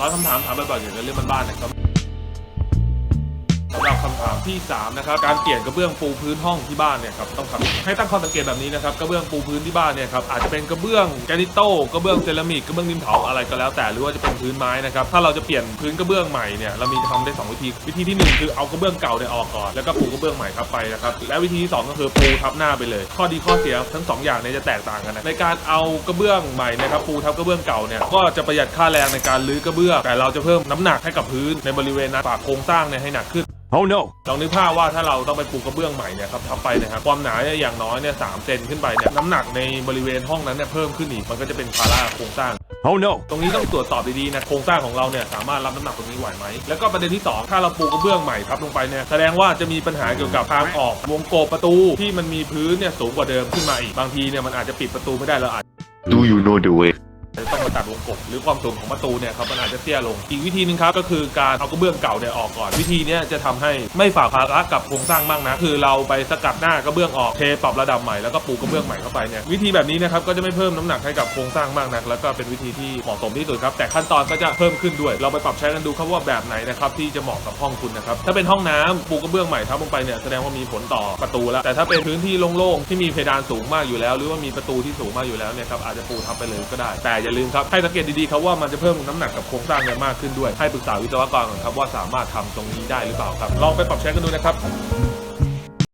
ร้อยคำถามถามบ่อยๆเกี่ยวกับเรื่องบ้านๆนะครับำหรับคำถามที่3นะครับการเปลี่ยนกระเบื้องปูพื้นห้องที่บ้านเนี่ยครับต้องทำให้ตั้งข้อสังเกตแบบนี้นะครับกระเบื้องปูพื้นที่บ้านเนี่ยครับอาจจะเป็นกระเบื้องแกรนิโต้กระเบื้องเซรามิกกระเบื้องดินเผาอะไรก็แล้วแต่หรือว่าจะเป็นพื้นไม้นะครับถ้าเราจะเปลี่ยนพื้นกระเบื้องใหม่เนี่ยเรามีทำได้สองวิธีวิธีที่หนึ่งคือเอากระเบื้องเก่าเนี่ยออกก่อนแล้วก็ปูกระเบื้องใหม่ทับไปนะครับและวิธีที่สองก็คือปูทับหน้าไปเลย ข้อดีข้อเสียทั้งสองอย่างเนี่ยจะแตกต่างกันนะในการเอากระเบื้องใหม่นะครับปูทับกระเบื้องเก่าเนี่ยก็จะประหยัดค่าแรงในการรื้อกระเบื้องแต่เราจะเพิ่มน้ำหนักให้กับพื้นในบริเวณนั้นฝากโครงสร้างเนี่ยให้หนักขึ้น Oh no! ลองนึกภาพว่าถ้าเราต้องไปปูกระเบื้องใหม่เนี่ยครับทำไปเนะครับความหนาเนี่ยอย่างน้อยเนี่ยสามเซนขึ้นไปเนี่ยน้ำหนักในบริเวณห้องนั้นเนี่ยเพิ่มขึ้นอีกมันก็จะเป็นภาระโครงสร้าง Oh no! ตรงนี้ต้องตรวจสอบดีๆนะโครงสร้างของเราเนี่ยสามารถรับน้ำหนักตรงนี้ไหวไหมแล้วก็ประเด็นที่สองถ้าเราปูกระเบื้องใหม่ทับลงไปเนี่ยแสดงว่าจะมีปัญหาเกี่ยวกับทางออกวงกบประตูที่มันมีพื้นเนี่ยสูงกว่าเดิมขึ้นมาอีกบางทีเนี่ยมันอาจจะปิดประตูไม่ได้เราอาจ Do you know the way? วงกบหรือความสูงของประตูเนี่ยครับมันอาจจะเตี้ยลง อีกวิธีหนึงครับก็คือการเอากระเบื้องเก่าเนี่ยออกก่อน วิธีนี้จะทำให้ไม่ฝ่าภาระกับโครงสร้างมากนะคือเราไปสกัดหน้ากระเบื้องออกเทปรับระดับใหม่แล้วก็ปูกระเบื้องใหม่เข้าไปเนี่ยวิธีแบบนี้นะครับก็จะไม่เพิ่มน้ำหนักให้กับโครงสร้างมากนัก แล้วก็เป็นวิธีที่เหมาะสมที่สุดครับแต่ขั้นตอนก็จะเพิ่มขึ้นด้วย เราไปปรับใช้กันดูครับว่าแบบไหนนะครับที่จะเหมาะกับห้องคุณนะครับถ้าเป็นห้องน้ำปูกระเบื้องใหม่ทับลงไปเนี่ยแสดงว่ามีผลต่อประตูแล้วแต่ถ้าเป็นพื้นที่โล่งๆที่มีเพดานสูงมากอยู่แล้ว หรือว่ามีประตูที่สูงมากอยู่แล้วเนี่ยครับอาจจะปูทับไปเลยก็ได้ แต่อย่าลืมครับให้สังเกตดีๆครับว่ามันจะเพิ่มน้ำหนักกับโครงสร้างเนี่ยมากขึ้นด้วย ให้ปรึกษาวิศวกรก่อนครับว่าสามารถทำตรงนี้ได้หรือเปล่าครับ ลองไปปรับใช้กันดูนะครับ